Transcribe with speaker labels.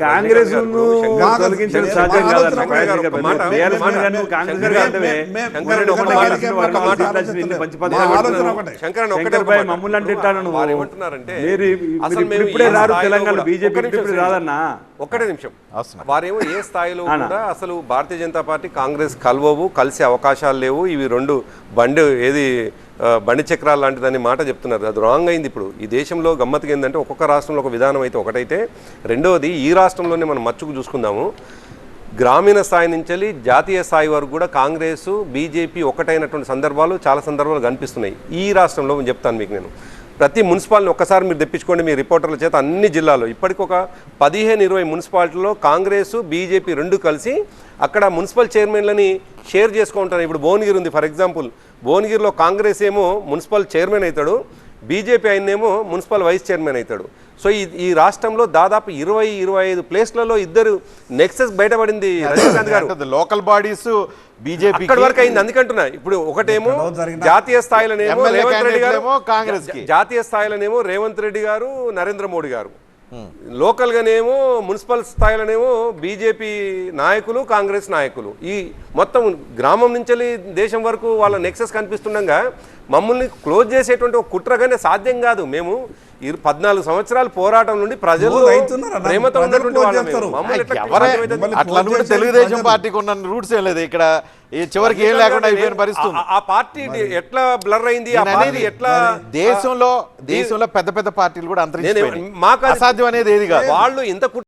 Speaker 1: కాంగ్రెస్. మమ్మల్ని అంటే మీరు ఇప్పుడే రారు తెలంగాణ బీజేపీ రాదన్నా?
Speaker 2: ఒక్కటే నిమిషం. వారేమో ఏ స్థాయిలో. కూడా అసలు భారతీయ జనతా పార్టీ కాంగ్రెస్ కలవవు కలిసే అవకాశాలు లేవు. ఇవి రెండు బండి ఏది బండి చక్రాలు లాంటిదని మాట చెప్తున్నారు. అది రాంగ్ అయింది ఇప్పుడు. ఈ దేశంలో గమ్మత్తుగా ఏంటంటే ఒక్కొక్క రాష్ట్రంలో ఒక విధానం అయితే ఒకటైతే రెండవది ఈ రాష్ట్రంలోనే మనం మచ్చుకు చూసుకుందాము. గ్రామీణ స్థాయి నుంచి జాతీయ స్థాయి వరకు కూడా కాంగ్రెస్ బీజేపీ ఒకటైనటువంటి సందర్భాలు చాలా సందర్భాలు కనిపిస్తున్నాయి. ఈ రాష్ట్రంలో చెప్తాను మీకు నేను. ప్రతి మున్సిపాలిటీని ఒక్కసారి మీరు తెప్పించుకోండి మీ రిపోర్టర్ల చేత అన్ని జిల్లాలో. ఇప్పటికి ఒక పదిహేను ఇరవై మున్సిపాలిటీలో కాంగ్రెస్ బీజేపీ రెండు కలిసి అక్కడ మున్సిపల్ చైర్మన్లని షేర్ చేసుకుంటారు. ఇప్పుడు భువనగిరి ఉంది ఫర్ ఎగ్జాంపుల్. భువనగిరిలో కాంగ్రెస్ ఏమో మున్సిపల్ చైర్మన్ అవుతాడు బీజేపీ ఆయనేమో మున్సిపల్ వైస్ చైర్మన్ అవుతాడు. సో ఈ ఈ రాష్ట్రంలో దాదాపు ఇరవై ఇరవై ఐదు ప్లేస్లలో ఇద్దరు నెక్సెస్ బయటపడింది రజనీకాంత్ గారు.
Speaker 3: లోకల్ బాడీస్ బీజేపీ
Speaker 2: అక్కడ వరకు అయింది అందుకంటున్నా. ఇప్పుడు ఒకటేమో జాతీయ స్థాయిలోనేమో రేవంత్ రెడ్డి గారు. జా- జాతీయ స్థాయిలోనేమో రేవంత్ రెడ్డి గారు నరేంద్ర మోడీ గారు. లోకల్ గానేమో మున్సిపల్ స్థాయిలోనేమో బీజేపీ నాయకులు కాంగ్రెస్ నాయకులు. ఈ మొత్తం గ్రామం నుంచి దేశం వరకు వాళ్ళ నెక్సెస్ కనిపిస్తుండగా మమ్మల్ని క్లోజ్ చేసేటువంటి ఒక కుట్రగానే సాధ్యం కాదు. మేము పద్నాలుగు సంవత్సరాల పోరాటం నుండి ప్రజలు. ప్రేమతో
Speaker 3: అట్లా తెలుగుదేశం. పార్టీకి ఉన్న రూట్స్ ఏం లేదు ఇక్కడ ఈ చివరికి ఏం లేకుండా అయిపోయిన పరిస్థితి.
Speaker 2: ఆ- పార్టీ ఎట్లా బ్లర్ అయింది
Speaker 3: అనేది
Speaker 2: ఎట్లా
Speaker 3: దేశంలో దేశంలో పెద్ద పెద్ద పార్టీలు కూడా
Speaker 2: నేను
Speaker 3: అంతరించిపోయినాయి
Speaker 2: మాకు అది-
Speaker 3: అసాధ్యం అనేది ఏది కాదు
Speaker 2: వాళ్ళు ఇంత